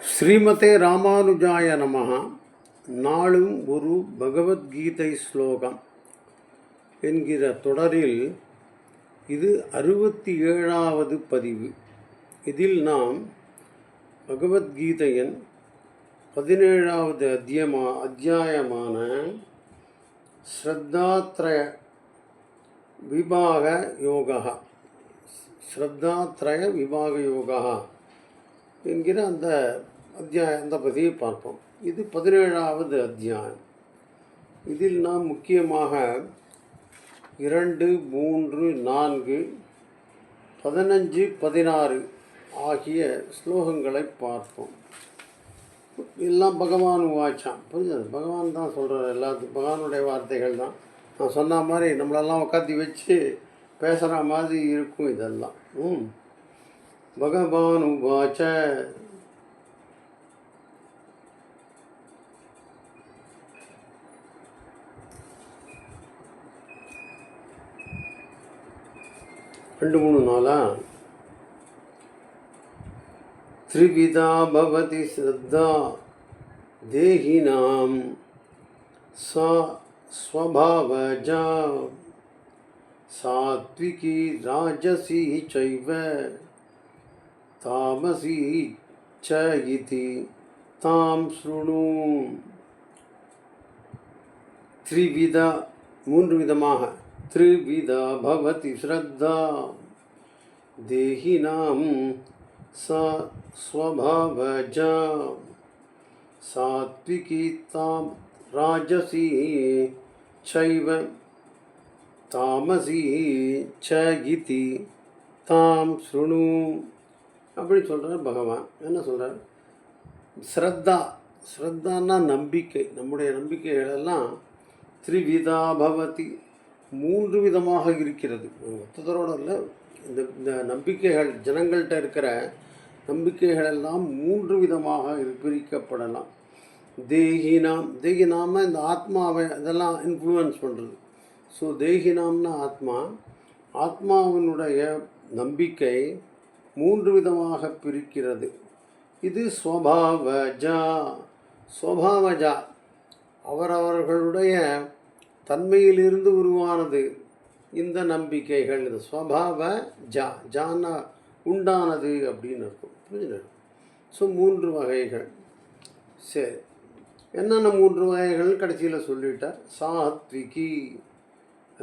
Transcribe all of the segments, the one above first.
ஸ்ரீமதே ராமானுஜாய நமஹ. நாளும் ஒரு பகவத்கீதை ஸ்லோகம் என்கிற தொடரில் இது அறுபத்தி ஏழாவது பதிவு. இதில் நாம் பகவத்கீதையின் பதினேழாவது அத்தியமா அத்தியாயமான ஸ்ரத்தாத்ரய விபாக யோகா ஸ்ரத்தாத்ரய விபாக யோகா என்கிற அந்த அத்தியாயம் அந்த பதிவை பார்ப்போம். இது பதினேழாவது அத்தியாயம். இதில் நாம் முக்கியமாக இரண்டு மூன்று நான்கு பதினஞ்சு பதினாறு ஆகிய ஸ்லோகங்களை பார்ப்போம். எல்லாம் பகவான் வாச்சான் புரிஞ்சது? பகவான் தான் சொல்கிறார் எல்லாத்துக்கும் பகவானுடைய வார்த்தைகள் தான். நான் சொன்ன மாதிரி நம்மளெல்லாம் உட்காந்து வச்சு பேசுகிற மாதிரி இருக்கும் இதெல்லாம். ம். பகவான் உவாச்ச ரெண்டு மூணு நாளா त्रिविधा भवति श्रद्धा देहिनां सा स्वभावजा सात्विकी राजसी चैव तामसी च इति तां शृणु त्रिविध மூன்று விதமாக त्रिविधा भवति श्रद्धा देहिनां सा स्वभावजा सात्विकी तां राजसी चैव தாமசி ச இதி தாம் ஸ்ருணு அப்படின்னு சொல்கிறார் பகவான். என்ன சொல்கிறார் ஸ்ரத்தா ஸ்ரத்தான்னா நம்பிக்கை. நம்முடைய நம்பிக்கைகள் எல்லாம் த்ரிவிதா பவதி. மூன்று விதமாக இருக்கிறது. மொத்தத்தரோட இல்லை இந்த இந்த நம்பிக்கைகள் ஜனங்கள்கிட்ட இருக்கிற நம்பிக்கைகள் எல்லாம் மூன்று விதமாக இரு- பிரிக்கப்படலாம். தேகினாம் தேகினாம இந்த ஆத்மாவை இதெல்லாம் இன்ஃப்ளூயன்ஸ் பண்ணுறது ஸோ தேகினாம்னா ஆத்மா. ஆத்மாவினுடைய நம்பிக்கை மூன்று விதமாக பிரிக்கிறது. இது ஸ்வபாவஜா. ஸ்வபாவஜா அவரவர்களுடைய தன்மையிலிருந்து உருவானது. இந்த நம்பிக்கைகள் இது ஸ்வபாவ ஜா ஜானா உண்டானது அப்படின்னு இருக்கும். புரிஞ்சுது? ஸோ மூன்று வகைகள். சரி. என்னென்ன மூன்று வகைகள் கடைசியில் சொல்லிட்டார்? சாத்விகி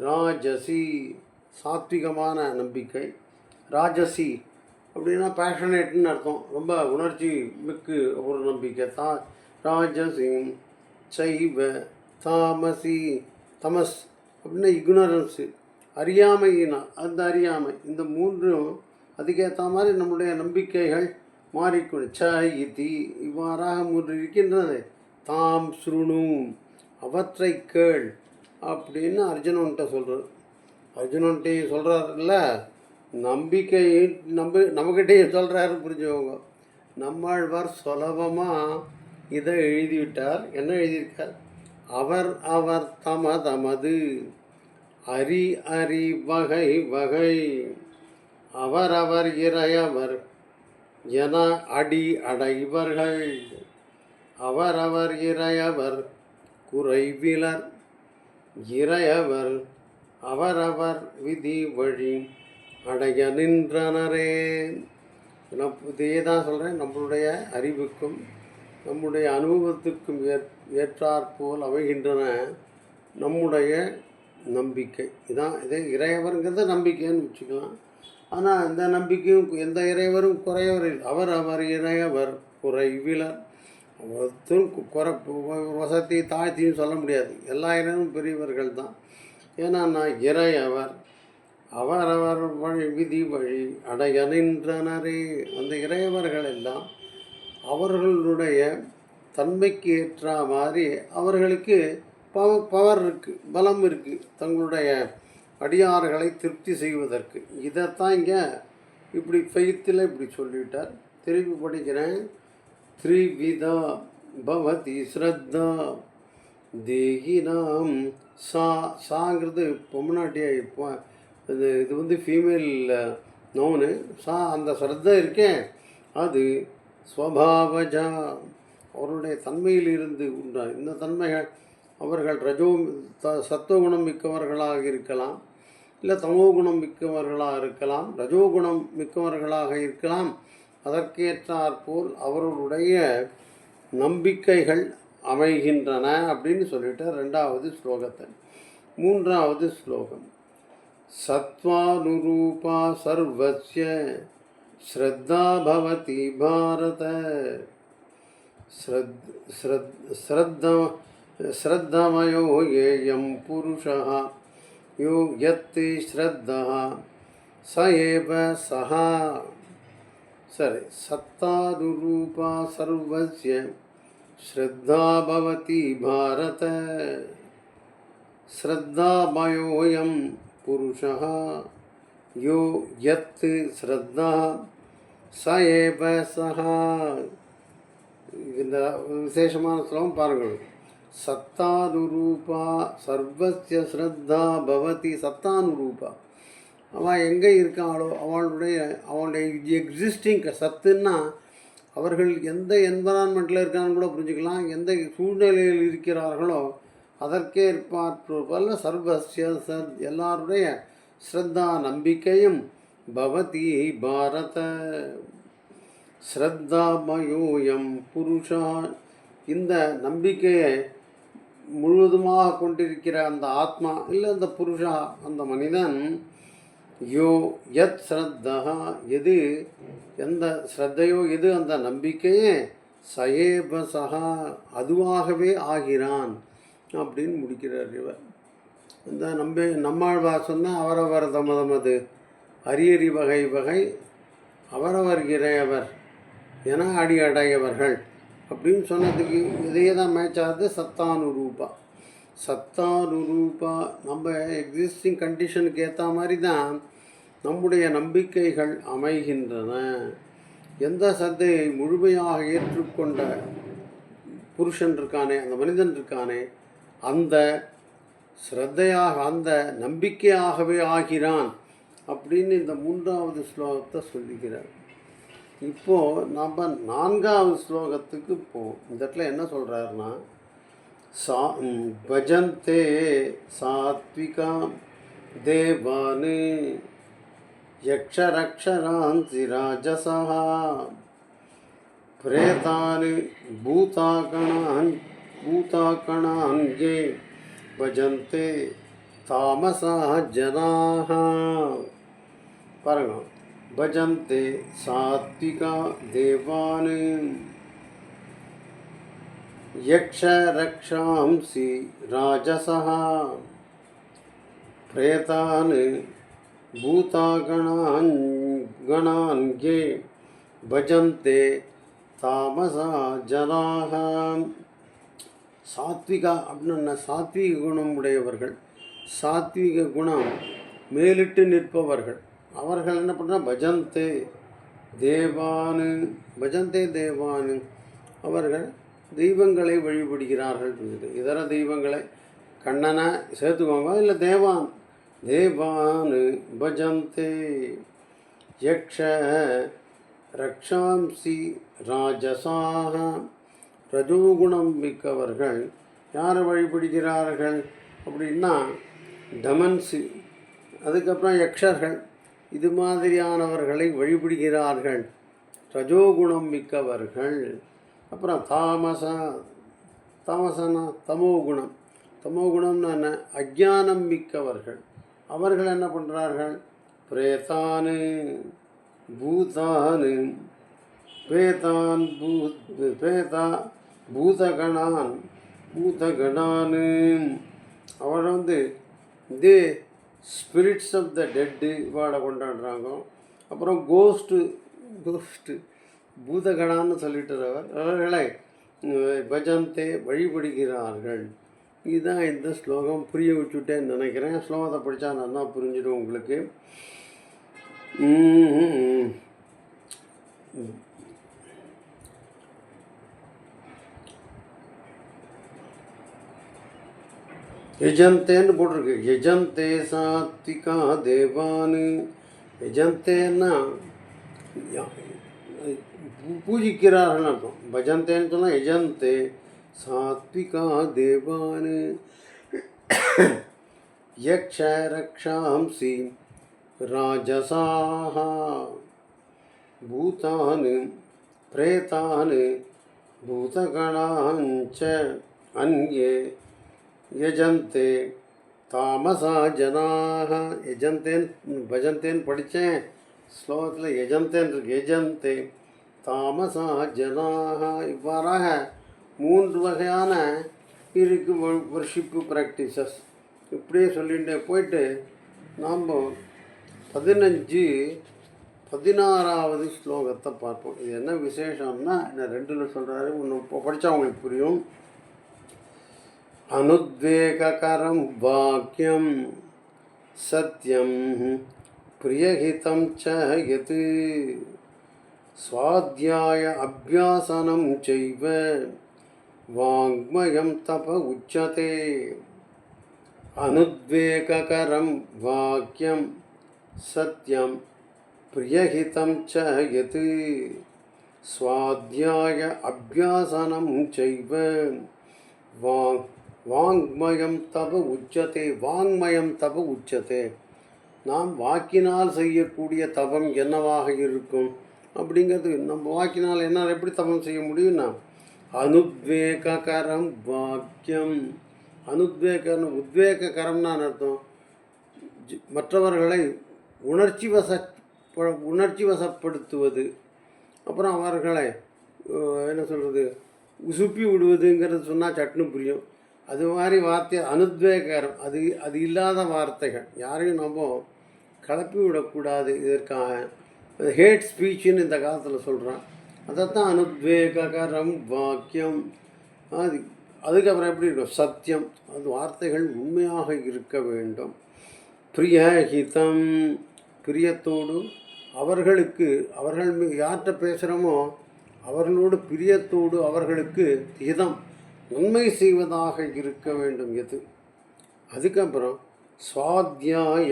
ராஜசி சாத்விகமான நம்பிக்கை. ராஜசி அப்படின்னா பேஷனேட்னு அர்த்தம். ரொம்ப உணர்ச்சி மிக்கு ஒரு நம்பிக்கை தா ராஜசிங் சைவ தாமசி தமஸ் அப்படின்னா இக்னரன்ஸு அறியாமையினா அந்த அறியாமை. இந்த மூன்றும் அதுக்கேற்ற மாதிரி நம்முடைய நம்பிக்கைகள் மாறிக்கொண்டு ச இதி இவ்வாறாக மூன்று இருக்கின்றது. தாம் ஸ்ருணு அவற்றை கேள் அப்படின்னு அர்ஜுனன்ட்ட சொல்கிறார் அர்ஜுனன்ட்டையும் சொல்கிறாருல்ல நம்பிக்கை நம்ப நம்மக்கிட்டே சொல்கிறாரு புரிஞ்சவங்க நம்மாழ்வார் சுலபமாக இதை எழுதிவிட்டார். என்ன எழுதியிருக்கார்? அவர் அவர் தம தமது அரி அரி வகை வகை. அவரவர் இறையவர் என அடி அடைவர்கள் அவரவர் இறையவர் குறைவிலர் இறையவர் அவரவர் விதி வழி அடைய நின்றனரே. நான் இதையே தான் சொல்கிறேன் நம்மளுடைய அறிவுக்கும் நம்முடைய அனுபவத்துக்கும் ஏற் ஏற்றாற்போல் அமைகின்றன நம்முடைய நம்பிக்கை. இதான் இதே இறைவருங்கிறத நம்பிக்கைன்னு வச்சுக்கலாம். ஆனால் இந்த நம்பிக்கையும் எந்த இறைவரும் குறையவர் இல்லை. அவர் அவர் இறையவர் குறைவிலர். ஒருத்தரும் குறை வசதி தாழ்த்தியும் சொல்ல முடியாது. எல்லா இறைவரும் பெரியவர்கள் தான் ஏன்னா நான் இறையவர். அவரவர் வழி விதி வழி அடைய நின்றனரே. அந்த இறையவர்கள் எல்லாம் அவர்களுடைய தன்மைக்கு ஏற்ற மாதிரி அவர்களுக்கு பவ பவர் இருக்குது பலம் இருக்குது தங்களுடைய அடியார்களை திருப்தி செய்வதற்கு. இதைத்தான் இங்கே இப்படி ஃபெய்த்தில் இப்படி சொல்லிட்டார் திருப்பி படிக்கிறேன் த்ரிவிதா பவதி ஸ்ரத்தா தேகினாம். சா சாங்கிறது பொம்மநாட்டிய இப்போ இது இது வந்து ஃபீமேல் நவுனு uh, சா அந்த ஸ்ரத்த இருக்கேன். அது ஸ்வபாவஜா. அவருடைய தன்மையில் இருந்து உண்டா? இந்த தன்மைகள் அவர்கள் ரஜோ த சத்துவகுணம் மிக்கவர்களாக இருக்கலாம். இல்லை தமோகுணம் மிக்கவர்களாக இருக்கலாம். ரஜோகுணம் மிக்கவர்களாக இருக்கலாம். அதற்கேற்றாற்போல் அவர்களுடைய நம்பிக்கைகள் அமைகின்றன அப்படின்னு சொல்லிட்டு ரெண்டாவது ஸ்லோகத்தை. மூன்றாவது ஸ்லோகம். सत्त्वानुरूपा सर्वस्य श्रद्धा भवति भारत। श्रद्धा, श्रद्ध श्रद्धमयो येयं पुरुषः, यो यत्ते श्रद्धः, स एव सः। सरि सत्तानुरूपा सर्वस्य श्रद्धा भवति भारत। श्रद्धामयोऽयं पुरुषः यो यत् श्रद्धा ச ஏவ சஹா இந்த விசேஷமான ஸ்லோகம் பாருங்கள் சத்தானுரூபா சர்வஸ்ய ஸ்ரத்தா பவதி சத்தானுரூபா அவன் எங்கே இருக்காளோ அவளுடைய அவனுடைய எக்ஸிஸ்டிங் சத்துன்னா அவர்கள் எந்த என்வரான்மெண்ட்டில் இருக்கான்னு கூட புரிஞ்சுக்கலாம் எந்த சூழ்நிலையில் இருக்கிறார்களோ அதற்கேற்பாற்போல் சர்வசிய சத் எல்லாருடைய ஸ்ரத்தா நம்பிக்கையும் பவதி பாரத. ஸ்ரத்தாமயோயம் புருஷா. இந்த நம்பிக்கையை முழுவதுமாக கொண்டிருக்கிற அந்த ஆத்மா இல்லை அந்த புருஷா அந்த மனிதன் யோ யத் ஸ்ரத்தா எது எந்த ஸ்ரத்தையோ எது அந்த நம்பிக்கையே சயேப சகா அதுவாகவே ஆகிறான். அப்படின்னு முடிக்கிறார் இவர். இந்த நம்ப நம்மாழ்வார் சொன்னால் அவரவர் தமதமது அரியறி வகை வகை அவரவர் இறையவர் என அடி அடையவர்கள் அப்படின்னு சொன்னதுக்கு இதையே தான் மேட்ச் ஆகுது. சத்தானுரூபா. சத்தானுரூபா நம்ம எக்ஸிஸ்டிங் கண்டிஷனுக்கு ஏற்ற மாதிரி தான் நம்முடைய நம்பிக்கைகள் அமைகின்றன. எந்த சத்தையை முழுமையாக ஏற்றுக்கொண்ட புருஷன் இருக்கானே அந்த மனிதன் இருக்கானே அந்த ஸ்ரத்தையாக அந்த நம்பிக்கையாகவே ஆகிறான் அப்படின்னு இந்த மூன்றாவது ஸ்லோகத்தை சொல்லிக்கிறார் இப்போது நம்ம நான்காவது ஸ்லோகத்துக்கு போவோம் இந்த இடத்துல என்ன சொல்கிறாருன்னா சா ம், பஜந்தே சாத்விகா தேவானு யக்ஷரக்ஷராந்தி ராஜசா प्रेतान् भूतागणान् भूतागणाहङ्गे भजन्ते तामसाः जनाः। परं भजन्ते सात्विकादेवान् यक्षरक्षांसि राजसः। प्रेतान् भूतागणान् गणाङ्गे भजन्ते तामसा जनाः। சாத்விகா அப்படின்னு சாத்விக குணம் உடையவர்கள். சாத்விக குணம் மேலிட்டு நிற்பவர்கள். அவர்கள் என்ன பண்ணுறா பஜந்தே தேவானு பஜந்தே தேவானு. அவர்கள் தெய்வங்களை வழிபடுகிறார்கள் இதர தெய்வங்களை கண்ணனை சேர்த்துக்கோங்க. இல்லை தேவான். தேவானு பஜந்தே. யக்ஷ ரக்ஷாம்சி ராஜசாக ரஜோகுணம் மிக்கவர்கள். யாரை வழிபடுகிறார்கள்? அப்படின்னா தமன்சு. அதுக்கப்புறம் யக்ஷர்கள். இது மாதிரியானவர்களை வழிபடுகிறார்கள். ரஜோகுணம் மிக்கவர்கள். அப்புறம் தாமச தாமசனா தமோகுணம். தமோகுணம்னு என்ன? அஜானம் மிக்கவர்கள். அவர்கள் என்ன பண்ணுறார்கள் பிரேதானு பூதானு. பேதான் பூத் பேதா பூதகணான் பூதகணான்னு அவரை வந்து இது ஸ்பிரிட்ஸ் ஆஃப் த டெட்டு இவாடை கொண்டாடுறாங்க. அப்புறம் கோஸ்ட்டு கோஸ்ட்டு பூதகணான்னு சொல்லிட்டுறவர் அவர்களை பஜந்தே வழிபடுகிறார்கள். இதுதான் இந்த ஸ்லோகம். புரிய வச்சுட்டேன்னு நினைக்கிறேன். ஸ்லோகத்தை படித்தா நல்லா புரிஞ்சிடும் உங்களுக்கு. ம். யஜந்தேன்னு போட்டிருக்கு யஜந்தே சாத்விகா தேவானு யஜந்தேன்னா யா- பூ- பூஜிக்கிறார்கள் அர்த்தம் பஜந்தேன்னு சொன்னால் எஜந்தே சாத்விகா தேவானு யக்ஷ ரக்ஷாம்சி ராஜசாக பூதான் பிரேதான் பூதகணாஞ்ச அந்யே யஜந்தே. தாமசா ஜனாக யஜந்தேன்னு பஜந்தேன்னு படித்தேன் ஸ்லோகத்தில் யஜந்தேன் இருக்கு யஜந்தே. தாமசா ஜனாக இவ்வாறாக மூன்று வகையான இருக்கு ஒர்ஷிப்பு ப்ராக்டிசஸ் இப்படியே சொல்லிகிட்டே போயிட்டு நாம் பதினஞ்சு பதினாறாவது ஸ்லோகத்தை பார்ப்போம். இது என்ன விசேஷம்னா என்ன ரெண்டில் சொல்கிறாரு ஒன்று இப்போ படித்தா அவங்களுக்கு புரியும். अनुद्वेगकरं वाक्यं सत्यं प्रियहितं च यत् स्वाध्याय अभ्यासनं चैव वाङ्मयं तप उच्यते। अनुद्वेगकरं वाक्यं सत्यं प्रियहितं च यत् स्वाध्याय अभ्यासनं चैव வாங் வாங்மயம் தப உச்சதே வாங்மயம் தப உச்சதே. நாம் வாக்கினால் செய்யக்கூடிய தபம் என்னவாக இருக்கும்? அப்படிங்கிறது நம்ம வாக்கினால் என்ன எப்படி தபம் செய்ய முடியும்னா அனுத்வேககரம் வாக்கியம். அனுத்வேகம் உத்வேககரம்னா அர்த்தம்? மற்றவர்களை உணர்ச்சி வச உணர்ச்சி வசப்படுத்துவது. அப்புறம் அவர்களை என்ன சொல்கிறது உசுப்பி விடுவதுங்கிறது சொன்னால் சட்னு புரியும். அது மாதிரி வார்த்தை அனுத்வேகரம். அது அது இல்லாத வார்த்தைகள். யாரையும் நம்ம கலப்பி விடக்கூடாது. இதற்காக ஹேட் ஸ்பீச்சுன்னு இந்த காலத்தில் சொல்கிறான் அதைத்தான் அனுத்வேகரம் வாக்கியம். அது அதுக்கப்புறம் எப்படி இருக்கும்? சத்தியம். அது வார்த்தைகள் உண்மையாக இருக்க வேண்டும். பிரியஹிதம். பிரியத்தோடு அவர்களுக்கு அவர்கள் யார்கிட்ட பேசுகிறோமோ அவர்களோடு பிரியத்தோடு அவர்களுக்கு ஹிதம் நன்மை செய்வதாக இருக்க வேண்டும் எது? அதுக்கப்புறம் சுவாத்தியாய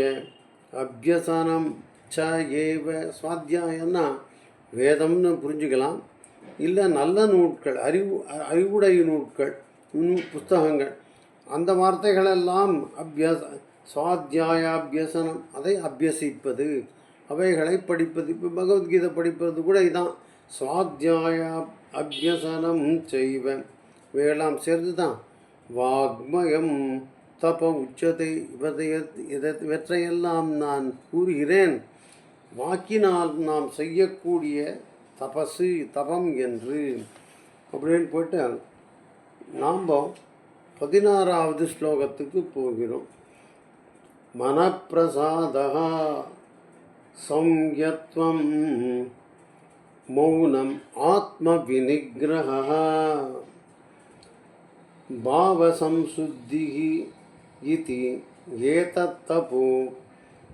அபியசனம் ச ஏவ சுவாத்தியாயன்னா வேதம்னு புரிஞ்சுக்கலாம். இல்லை நல்ல நூட்கள் அறிவு அறிவுடை நூட்கள் புஸ்தகங்கள் அந்த வார்த்தைகளெல்லாம் அபியாச சுவாத்தியாயாபியசனம் அதை அபியசிப்பது அவைகளை படிப்பது இப்போ பகவத்கீதை படிப்பது கூட இதான். சுவாத்தியாய அபியசனம் செய்வேன் வேளாம் சேர்ந்து தான் வாக்மயம் தப உச்சதை இவற்றையெல்லாம் நான் கூறுகிறேன். வாக்கினால் நாம் செய்யக்கூடிய தபசு தபம் என்று. அப்படின்னு போயிட்டு நாம் பதினாறாவது ஸ்லோகத்துக்கு போகிறோம். மனப்பிரசாதா சௌயத்வம் மௌனம் ஆத்ம வினிகிரகா भावसंशुद्धिः इति एतत्तपो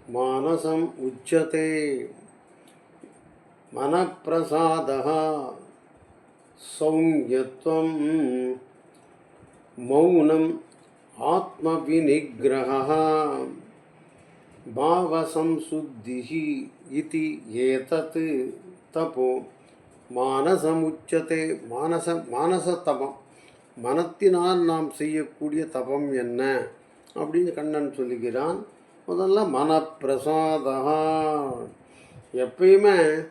मानसम् उच्यते। मनःप्रसादः सौम्यत्वं मौनम् आत्मविनिग्रहः भावसंशुद्धिः इति एतत् तपो मानसमुच्यते। मानस मानसतम மனத்தினால் நாம் செய்யக்கூடிய தபம் என்ன? அப்படின்னு கண்ணன் சொல்லுகிறான். முதல்ல மனப்பிரசாதா எப்பயுமே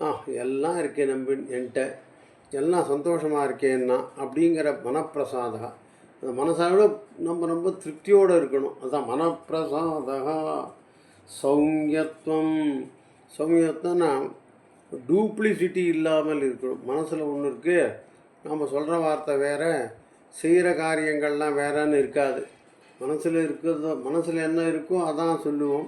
ஆ எல்லாம் இருக்கே நம்பி என்கிட்ட. எல்லாம் சந்தோஷமாக இருக்கேன்னா அப்படிங்கிற மனப்பிரசாதா அந்த மனசாவோட நம்ம ரொம்ப திருப்தியோடு இருக்கணும். அதுதான் மனப்பிரசாதா சௌமியத்துவம். சௌமியத்துவம்னா டூப்ளிசிட்டி இல்லாமல் இருக்கணும். மனசில் ஒன்று இருக்குது நம்ம சொல்கிற வார்த்தை வேறு செய்கிற காரியங்கள்லாம் வேறன்னு இருக்காது. மனசில் இருக்கிறது மனசில் என்ன இருக்கோ அதான் சொல்லுவோம்.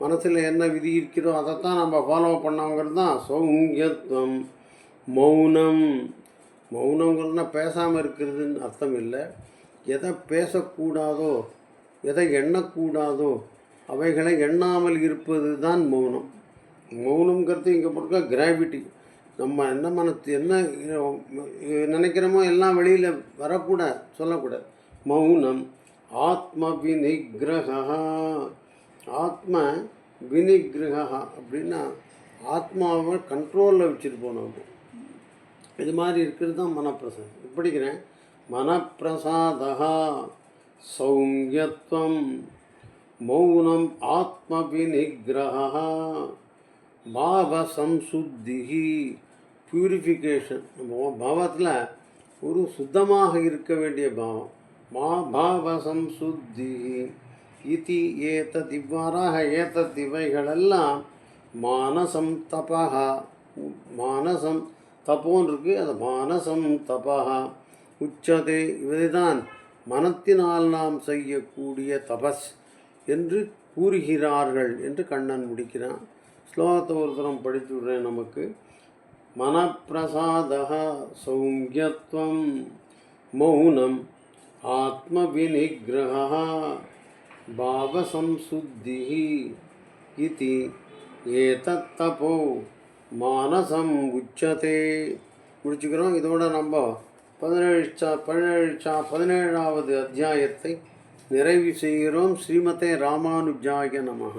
மனசில் என்ன விதி இருக்கிறோ அதைத்தான் நம்ம ஃபாலோ பண்ணவங்கிறது தான் சௌங்கியத்துவம் மௌனம். மௌனங்கிறதுனா பேசாமல் இருக்கிறதுன்னு அர்த்தம் இல்லை. எதை பேசக்கூடாதோ எதை எண்ணக்கூடாதோ அவைகளை எண்ணாமல் இருப்பது தான் மௌனம். மௌனங்கிறது இங்கே பொறுக்க கிராவிட்டி நம்ம என்ன மனத்து என்ன நினைக்கிறோமோ எல்லாம் வெளியில் வரக்கூடாது சொல்லக்கூடாது மௌனம் ஆத்ம விநிகிரகா ஆத்ம விநிகிரகா அப்படின்னா ஆத்மாவை கண்ட்ரோலில் வச்சுட்டு நம்ம இது மாதிரி இருக்கிறது தான் மனப்பிரசாதம். இப்படிக்கிறேன். மனப்பிரசாதா சௌங்கியத்துவம் மௌனம் ஆத்ம ஆத்மவிநிகிரகா பாவசம்சுத்தி பியூரிஃபிகேஷன் நம்ம பாவத்தில் ஒரு சுத்தமாக இருக்க வேண்டிய பாவம். மா பாவசம்சுத்தி இதி ஏத்த திவ்வாறாக ஏத்த இவைகளெல்லாம் மானசம் தபா மானசம் தப்போன்னு இருக்கு அது மானசம் தபா உச்சதே இவைதான் மனத்தினால் நாம் செய்யக்கூடிய தபஸ் என்று கூறுகிறார்கள் என்று கண்ணன் முடிக்கிறான். ஸ்லோகத்தை ஒரு தரம் படித்து விடுறேன் நமக்கு. மனப்பிரசாத சௌமியத்வம் மௌனம் ஆத்மவிநிகிரக பாவசம்சுத்தி இதி ஏதத்தபோ மானசம் உச்சதே முடிச்சுக்கிறோம் இதோட நம்ம பதினேழு சா பதினேழு சா பதினேழாவது அத்தியாயத்தை நிறைவு செய்கிறோம் ஸ்ரீமதே ராமானுஜாய நமः